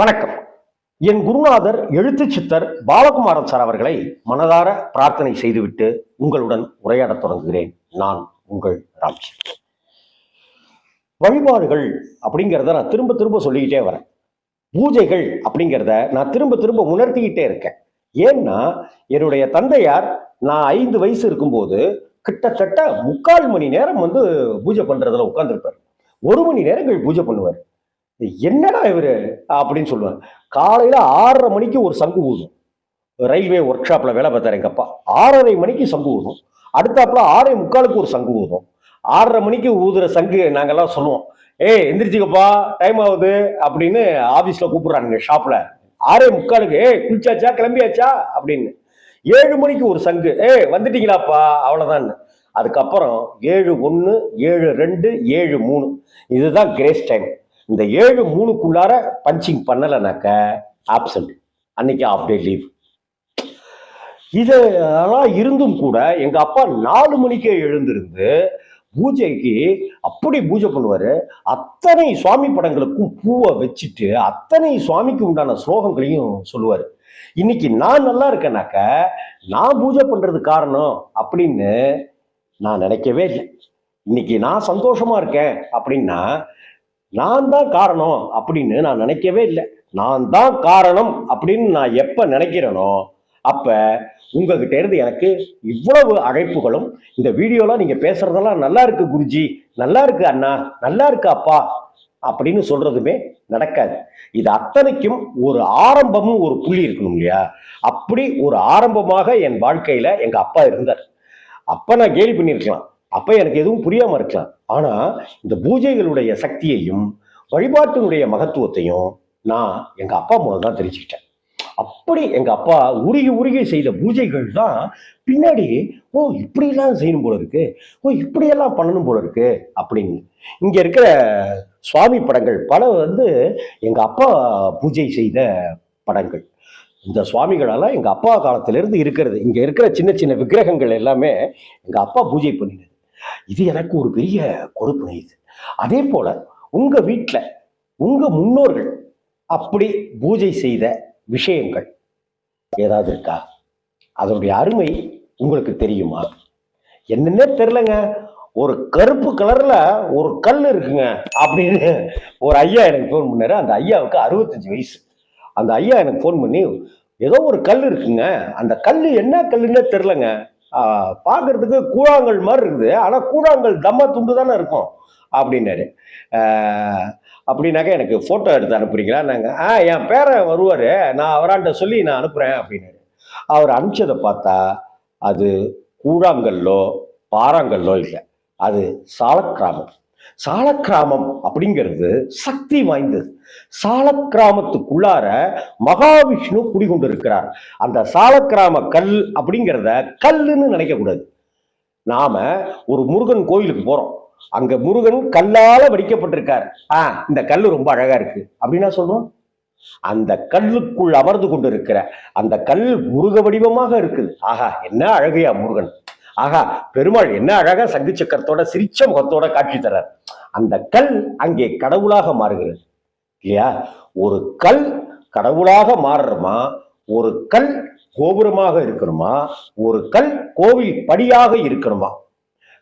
வணக்கம். என் குருநாதர் எழுத்து சித்தர் பாலகுமாரன் சார் அவர்களை மனதார பிரார்த்தனை செய்துவிட்டு உங்களுடன் உரையாடத் தொடங்குகிறேன். நான் உங்கள் ராம்ஜி. வழிபாடுகள் அப்படிங்கிறத நான் திரும்ப திரும்ப சொல்லிக்கிட்டே வரேன். பூஜைகள் அப்படிங்கிறத நான் திரும்ப திரும்ப உணர்த்திக்கிட்டே இருக்கேன். ஏன்னா என்னுடைய தந்தையார் நான் ஐந்து வயசு இருக்கும்போது கிட்டத்தட்ட முக்கால் மணி நேரம் வந்து பூஜை பண்றதுல உட்கார்ந்துருப்பார். ஒரு மணி நேரங்கள் பூஜை பண்ணுவார். என்னடா இவர்? அப்படின்னு சொல்லுவார். காலையில் ஆறரை மணிக்கு ஒரு சங்கு ஊதும். ரயில்வே ஒர்க் ஷாப்பில் வேலை பார்த்தாரு எங்கள் அப்பா. ஆறரை மணிக்கு சங்கு ஊதும். அடுத்தாப்புல ஆறரை முக்காலுக்கு ஒரு சங்கு ஊதும். ஆறரை மணிக்கு ஊதுற சங்கு நாங்கெல்லாம் சொல்லுவோம். ஏய் எந்திரிச்சிக்கப்பா டைம் ஆகுது அப்படின்னு ஆஃபீஸில் கூப்பிட்றானுங்க ஷாப்பில் ஆறே முக்காலுக்கு ஏய் குளிச்சாச்சா கிளம்பியாச்சா? அப்படின்னு. ஏழு மணிக்கு ஒரு சங்கு ஏய் வந்துட்டீங்களாப்பா? அவ்வளோதான் அதுக்கப்புறம் ஏழு ஒன்று ஏழு ரெண்டு ஏழு மூணு. இதுதான் கிரேஸ் டைம் இந்த ஏழு மூணுக்குள்ளார பஞ்சிங் பண்ணலைனாக்க ஆப்சண்ட் அன்னைக்கு ஆஃப் டே லீவ் இதெல்லாம் இருந்தும் கூட எங்க அப்பா நாலு மணிக்கே எழுந்திருந்து பூஜைக்கு அப்படி பூஜை பண்ணுவார். அத்தனை சுவாமி படங்களுக்கும் பூவை வச்சுட்டு அத்தனை சுவாமிக்கு உண்டான ஸ்லோகங்களையும் சொல்லுவார். இன்னைக்கு நான் நல்லா இருக்கேனாக்க நான் பூஜை பண்ணுறது காரணம் அப்படின்னு நான் நினைக்கவே இல்லை. இன்னைக்கு நான் சந்தோஷமா இருக்கேன் அப்படின்னா நான் தான் காரணம் அப்படின்னு நான் நினைக்கவே இல்லை. நான் தான் காரணம் அப்படின்னு நான் எப்ப நினைக்கிறேனோ அப்ப உங்ககிட்ட இருந்து எனக்கு இவ்வளவு அழைப்புகளும் இந்த வீடியோலாம் நீங்க பேசுறதெல்லாம் நல்லா இருக்கு குருஜி நல்லா இருக்கு அண்ணா நல்லா இருக்கு அப்பா அப்படின்னு சொல்றதுமே நடக்காது. இது அத்தனைக்கும் ஒரு ஆரம்பமும் ஒரு புள்ளி இருக்கணும் இல்லையா? அப்படி ஒரு ஆரம்பமாக என் வாழ்க்கையில எங்க அப்பா இருந்தார். அப்ப நான் கேலி பண்ணியிருக்கலாம். அப்ப எனக்கு எதுவும் புரியாம இருக்கலாம். ஆனா இந்த பூஜைகளுடைய சக்தியையும் வழிபாட்டினுடைய மகத்துவத்தையும் நான் எங்க அப்பா மூலம் தான் தெரிஞ்சுக்கிட்டேன். அப்படி எங்க அப்பா உருகி உருகி செய்த பூஜைகள் தான் பின்னாடி ஓ இப்படியெல்லாம் செய்யணும் போல இருக்கு. ஓ இப்படியெல்லாம் பண்ணணும் போல இருக்கு. அப்படின்னு. இங்க இருக்கிற சுவாமி படங்கள் பல வந்து எங்க அப்பா பூஜை செய்த படங்கள். இந்த சுவாமிகளெல்லாம் எங்க அப்பா காலத்திலிருந்து இருக்கிறது. இங்க இருக்கிற சின்ன சின்ன விக்கிரகங்கள் எல்லாமே எங்க அப்பா பூஜை பண்ணினது இது எனக்கு ஒரு பெரிய பொறுப்பு இது. அதே போல உங்க வீட்டில் உங்க முன்னோர்கள் அப்படி பூஜை செய்த விஷயங்கள் ஏதாவது இருக்கா? அதனுடைய அருமை உங்களுக்கு தெரியுமா? என்னன்னே தெரிலங்க ஒரு கருப்பு கலர்ல ஒரு கல் இருக்குங்க அப்படின்னு ஒரு ஐயா எனக்கு ஃபோன் பண்ணாரு. அந்த ஐயாவுக்கு அறுபத்தஞ்சு வயசு. அந்த ஐயா எனக்கு ஃபோன் பண்ணி ஏதோ ஒரு கல் இருக்குங்க. அந்த கல் என்ன கல்லுன்னே தெரிலங்க பார்க்கறதுக்கு கூழாங்கல் மாதிரி இருக்குது. ஆனால் கூழாங்கல் தம்மா துண்டு தானே இருக்கும் அப்படின்னாரு. அப்படின்னாக்கா எனக்கு ஃபோட்டோ எடுத்து அனுப்புறீங்களா? நாங்கள் ஆ என் பேரன் வருவார். நான் அவராண்ட சொல்லி நான் அனுப்புகிறேன் அப்படின்னாரு. அவர் அனுப்பிச்சதை பார்த்தா அது கூழாங்கல்லோ பாறாங்கல்லோ இல்லை. அது சாலக்கிராமம். சாலக்கிராமம் அப்படிங்கிறது சக்தி வாய்ந்தது. சாலக்கிராமத்துக்குள்ளார மகாவிஷ்ணு குடிகொண்டு இருக்கிறார் அந்த சாலக்கிராம கல் அப்படிங்கிறத கல்லுன்னு நினைக்கக்கூடாது. நாம ஒரு முருகன் கோயிலுக்கு போறோம். அங்க முருகன் கல்லால வடிக்கப்பட்டிருக்கார். ஆ இந்த கல் ரொம்ப அழகா இருக்கு. அப்படின்னா சொல்றோம். அந்த கல்லுக்குள் அமர்ந்து கொண்டு இருக்கிற அந்த கல் முருக வடிவமாக இருக்குது. ஆஹா என்ன அழகையா முருகன். ஆகா பெருமாள் என்ன அழகா சங்கு சக்கரத்தோட சிரிச்ச முகத்தோட காட்சி தரார் அந்த கல் அங்கே கடவுளாக மாறுகிறது இல்லையா? ஒரு கல் கடவுளாக மாறுறமா ஒரு கல் கோபுரமாக இருக்கணுமா? ஒரு கல் கோவில் படியாக இருக்கணுமா?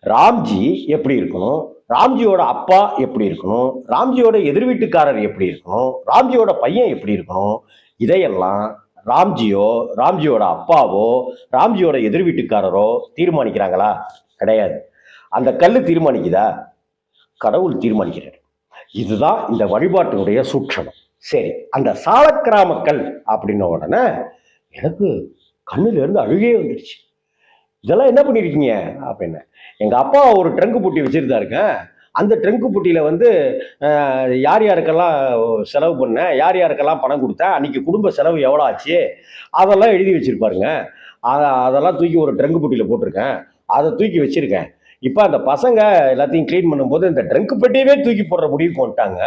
ராம்ஜி எப்படி இருக்கணும்? ராம்ஜியோட அப்பா எப்படி இருக்கணும்? ராம்ஜியோட எதிர் வீட்டுக்காரர் எப்படி இருக்கணும்? ராம்ஜியோட பையன் எப்படி இருக்கணும்? இதையெல்லாம் ராம்ஜியோ ராம்ஜியோட அப்பாவோ ராம்ஜியோட எதிர் வீட்டுக்காரரோ தீர்மானிக்கிறாங்களா? கிடையாது. அந்த கல் தீர்மானிக்குதா? கடவுள் தீர்மானிக்கிறார். இதுதான் இந்த வழிபாட்டினுடைய சூட்சமம். சரி அந்த சாலக்கிராமக்கல் அப்படின்ன உடனே எனக்கு கண்ணிலிருந்து அழுகே வந்துடுச்சு. இதெல்லாம் என்ன பண்ணியிருக்கீங்க? அப்படின்னு. எங்கள் அப்பா ஒரு ட்ரங்கு பூட்டி வச்சிருந்தாருங்க. அந்த ட்ரங்கு புட்டியில் வந்து யார் யாருக்கெல்லாம் செலவு பண்ணேன் யார் யாருக்கெல்லாம் பணம் கொடுத்தேன் அன்றைக்கி குடும்ப செலவு எவ்வளோ ஆச்சு அதெல்லாம் எழுதி வச்சுருப்பாருங்க. அதை அதெல்லாம் தூக்கி ஒரு ட்ரங்கு புட்டியில் போட்டிருக்கேன். அதை தூக்கி வச்சுருக்கேன். இப்போ அந்த பசங்க எல்லாத்தையும் க்ளீன் பண்ணும்போது இந்த ட்ரங்க் பெட்டியவே தூக்கி போடுற முடிவுக்கு வந்துட்டாங்க.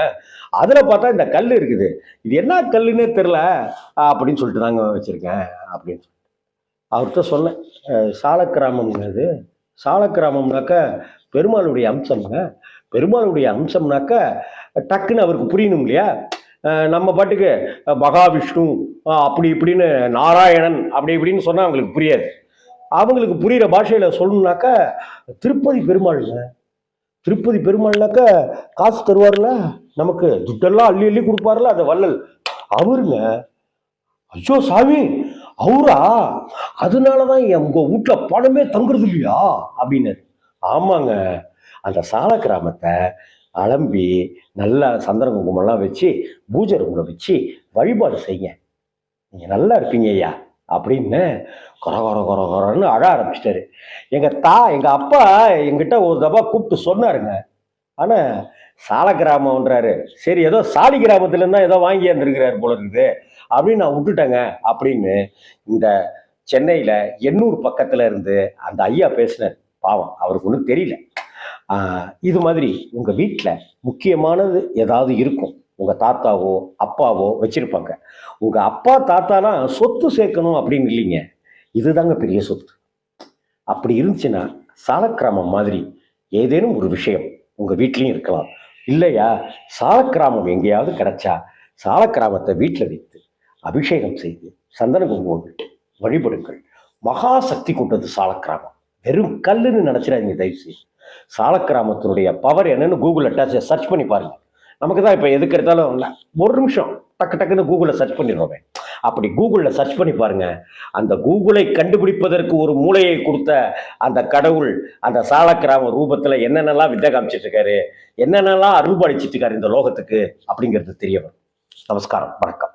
அதில் பார்த்தா இந்த கல் இருக்குது. இது என்ன கல்லுன்னே தெரில அப்படின்னு சொல்லிட்டு தாங்க வச்சுருக்கேன் அப்படின்னு சொல்லிட்டு. அவர்கிட்ட சொன்னேன் அஹ், சாலக்கிராமம்ங்க அது. சாலக்கிராமம்னாக்க பெருமாளுடைய அம்சம்ங்க. பெருமாளுடைய அம்சம்னாக்க டக்குன்னு அவருக்கு புரியணும் இல்லையா? நம்ம பாட்டுக்கு மகாவிஷ்ணு அப்படி இப்படின்னு நாராயணன் அப்படி இப்படின்னு சொன்னால் அவங்களுக்கு புரியாது. அவங்களுக்கு புரிகிற பாஷையில் சொல்லணும்னாக்கா திருப்பதி பெருமாள்ங்க. திருப்பதி பெருமாள்னாக்க காசு தருவார்ல நமக்கு துட்டெல்லாம் அள்ளி அள்ளி கொடுப்பார்ல அந்த வள்ளல். அவருங்க ஐயோ சாமி அவரா? அதனாலதான் என் உங்க வீட்டுல பணமே தங்குறது இல்லையா? அப்படின்னு. ஆமாங்க. அந்த சால கிராமத்தை அலம்பி நல்லா சந்திரன் குங்குமம்லாம் வச்சு பூஜை ரூமில் வச்சு வழிபாடு செய்யுங்க. நீங்கள் நல்லா இருப்பீங்க ஐயா அப்படின்னு கொர கொர கொர கொரன்னு அழ ஆரம்பிச்சிட்டாரு. எங்கள் தா எங்கள் அப்பா எங்கிட்ட ஒரு தபா கூப்பிட்டு சொன்னாருங்க. ஆனால் சால கிராமம்ன்றாரு சரி ஏதோ சாலி கிராமத்துலேருந்து தான் ஏதோ வாங்கி வந்திருக்கிறாரு போல இருக்குது. அப்படின்னு நான் விட்டுட்டேங்க அப்படின்னு இந்த சென்னையில் எண்ணூர் பக்கத்தில் இருந்து அந்த ஐயா பேசினார். பாவம். அவருக்கு ஒன்றும் தெரியல. இது மாதிரி உங்க வீட்டில் முக்கியமானது ஏதாவது இருக்கும்? உங்கள் தாத்தாவோ அப்பாவோ வச்சிருப்பாங்க. உங்க அப்பா தாத்தானா சொத்து சேர்க்கணும் அப்படின்னு இல்லைங்க. இதுதாங்க பெரிய சொத்து. அப்படி இருந்துச்சுன்னா சாலக்கிராமம் மாதிரி ஏதேனும் ஒரு விஷயம் உங்கள் வீட்லேயும் இருக்கலாம். இல்லையா? சாலக்கிராமம் எங்கேயாவது கிடைச்சா சாலக்கிராமத்தை வீட்டில் வைத்து அபிஷேகம் செய்து சந்தன குங்குமம் வழிபடுங்கள். மகா சக்தி கொண்டது சாலக்கிராமம். வெறும் கல்லுன்னு நினச்சிடாதீங்க தயவுசெய்து. சால சாலக்கிராமத்தினுடைய பவர் என்னன்னு கூகுள் அட்டாச்சை சர்ச் பண்ணி பாருங்க. நமக்கு தான் இப்போ எதுக்கு எடுத்தாலும் ஒரு நிமிஷம் டக்கு டக்குன்னு கூகுளில் சர்ச் பண்ணிடுவோமே அப்படி கூகுளில் சர்ச் பண்ணி பாருங்க. அந்த கூகுளை கண்டுபிடிப்பதற்கு ஒரு மூளையை கொடுத்த அந்த கடவுள் அந்த சாலக்கிராம ரூபத்தில் என்னென்னலாம் வித்தை காமிச்சிட்டு இருக்காரு என்னென்னலாம் அருள்பாடிச்சிட்டு இருக்காரு இந்த லோகத்துக்கு அப்படிங்கிறது தெரிய வரும். நமஸ்காரம் வணக்கம்.